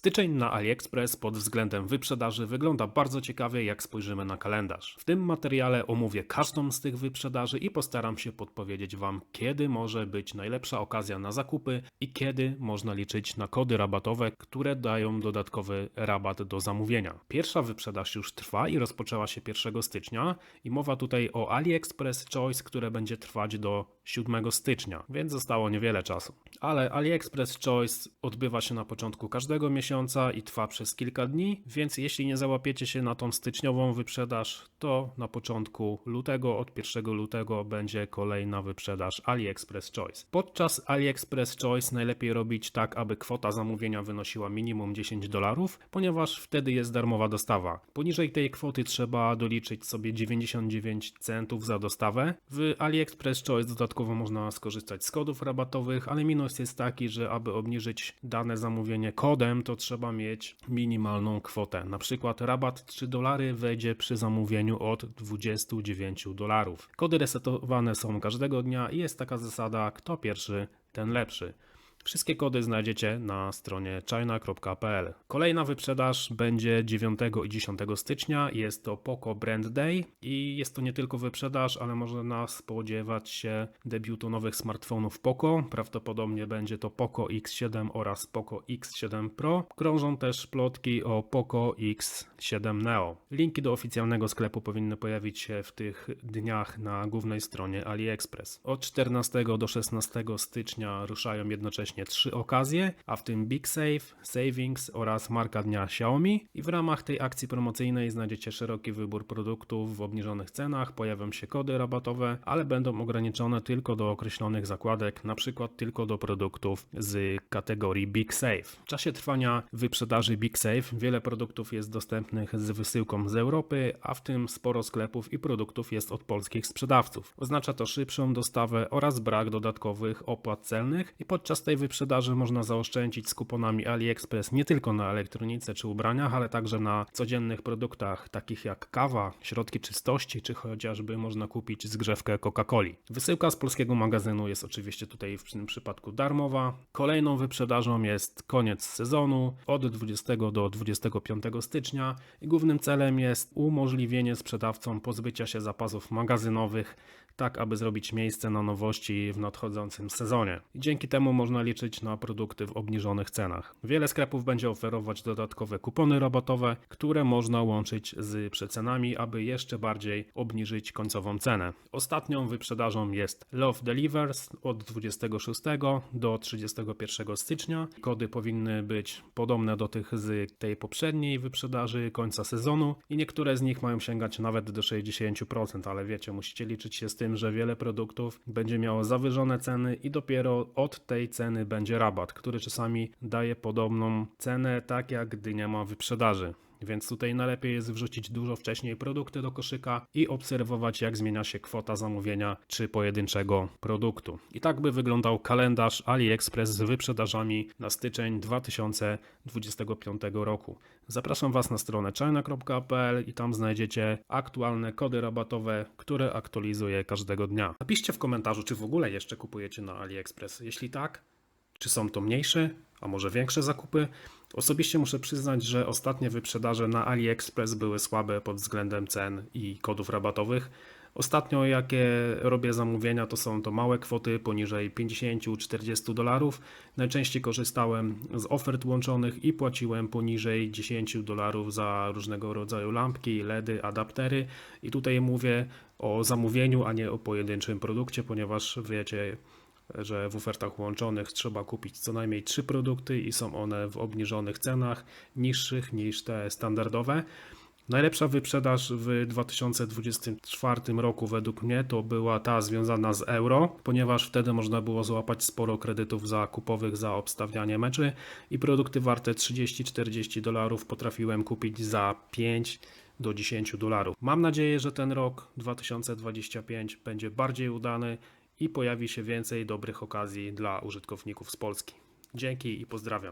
Styczeń na AliExpress pod względem wyprzedaży wygląda bardzo ciekawie, jak spojrzymy na kalendarz. W tym materiale omówię każdą z tych wyprzedaży i postaram się podpowiedzieć Wam, kiedy może być najlepsza okazja na zakupy i kiedy można liczyć na kody rabatowe, które dają dodatkowy rabat do zamówienia. Pierwsza wyprzedaż już trwa i rozpoczęła się 1 stycznia i mowa tutaj o AliExpress Choice, które będzie trwać do 7 stycznia, więc zostało niewiele czasu. Ale AliExpress Choice odbywa się na początku każdego miesiąca i trwa przez kilka dni, więc jeśli nie załapiecie się na tą styczniową wyprzedaż, to na początku lutego, od 1 lutego będzie kolejna wyprzedaż AliExpress Choice. Podczas AliExpress Choice najlepiej robić tak, aby kwota zamówienia wynosiła minimum 10 dolarów, ponieważ wtedy jest darmowa dostawa. Poniżej tej kwoty trzeba doliczyć sobie 99 centów za dostawę. W AliExpress Choice dodatkowo można skorzystać z kodów rabatowych, ale minus jest taki, że aby obniżyć dane zamówienie kodem, to trzeba mieć minimalną kwotę. Na przykład rabat 3 dolary wejdzie przy zamówieniu od 29 dolarów. Kody resetowane są każdego dnia i jest taka zasada, kto pierwszy, ten lepszy. Wszystkie kody znajdziecie na stronie china.pl. Kolejna wyprzedaż będzie 9 i 10 stycznia. Jest to Poco Brand Day i jest to nie tylko wyprzedaż, ale można spodziewać się debiutu nowych smartfonów Poco. Prawdopodobnie będzie to Poco X7 oraz Poco X7 Pro. Krążą też plotki o Poco X7 Neo. Linki do oficjalnego sklepu powinny pojawić się w tych dniach na głównej stronie AliExpress. Od 14 do 16 stycznia ruszają jednocześnie trzy okazje, a w tym Big Save, Savings oraz marka dnia Xiaomi. I w ramach tej akcji promocyjnej znajdziecie szeroki wybór produktów w obniżonych cenach, pojawią się kody rabatowe, ale będą ograniczone tylko do określonych zakładek, na przykład tylko do produktów z kategorii Big Save. W czasie trwania wyprzedaży Big Save wiele produktów jest dostępnych z wysyłką z Europy, a w tym sporo sklepów i produktów jest od polskich sprzedawców. Oznacza to szybszą dostawę oraz brak dodatkowych opłat celnych i podczas tej wyprzedaży można zaoszczędzić z kuponami AliExpress nie tylko na elektronice czy ubraniach, ale także na codziennych produktach takich jak kawa, środki czystości, czy chociażby można kupić zgrzewkę Coca-Coli. Wysyłka z polskiego magazynu jest oczywiście tutaj w tym przypadku darmowa. Kolejną wyprzedażą jest koniec sezonu od 20 do 25 stycznia i głównym celem jest umożliwienie sprzedawcom pozbycia się zapasów magazynowych, tak aby zrobić miejsce na nowości w nadchodzącym sezonie. Dzięki temu można liczyć na produkty w obniżonych cenach. Wiele sklepów będzie oferować dodatkowe kupony rabatowe, które można łączyć z przecenami, aby jeszcze bardziej obniżyć końcową cenę. Ostatnią wyprzedażą jest Love Delivers od 26 do 31 stycznia. Kody powinny być podobne do tych z tej poprzedniej wyprzedaży końca sezonu i niektóre z nich mają sięgać nawet do 60%, ale wiecie, musicie liczyć się z tym, że wiele produktów będzie miało zawyżone ceny i dopiero od tej ceny będzie rabat, który czasami daje podobną cenę, tak jak gdy nie ma wyprzedaży. Więc tutaj najlepiej jest wrzucić dużo wcześniej produkty do koszyka i obserwować, jak zmienia się kwota zamówienia czy pojedynczego produktu. I tak by wyglądał kalendarz AliExpress z wyprzedażami na styczeń 2025 roku. Zapraszam Was na stronę china.pl i tam znajdziecie aktualne kody rabatowe, które aktualizuję każdego dnia. Napiszcie w komentarzu, czy w ogóle jeszcze kupujecie na AliExpress. Jeśli tak, czy są to mniejsze, a może większe zakupy? Osobiście muszę przyznać, że ostatnie wyprzedaże na AliExpress były słabe pod względem cen i kodów rabatowych. Ostatnio jakie robię zamówienia to są to małe kwoty poniżej 50-40 dolarów. Najczęściej korzystałem z ofert łączonych i płaciłem poniżej 10 dolarów za różnego rodzaju lampki, LEDy, adaptery. I tutaj mówię o zamówieniu, a nie o pojedynczym produkcie, ponieważ wiecie, że w ofertach łączonych trzeba kupić co najmniej trzy produkty i są one w obniżonych cenach, niższych niż te standardowe. Najlepsza wyprzedaż w 2024 roku według mnie to była ta związana z euro, ponieważ wtedy można było złapać sporo kredytów zakupowych za obstawianie meczy i produkty warte 30-40 dolarów potrafiłem kupić za 5 do 10 dolarów. Mam nadzieję, że ten rok 2025 będzie bardziej udany i pojawi się więcej dobrych okazji dla użytkowników z Polski. Dzięki i pozdrawiam.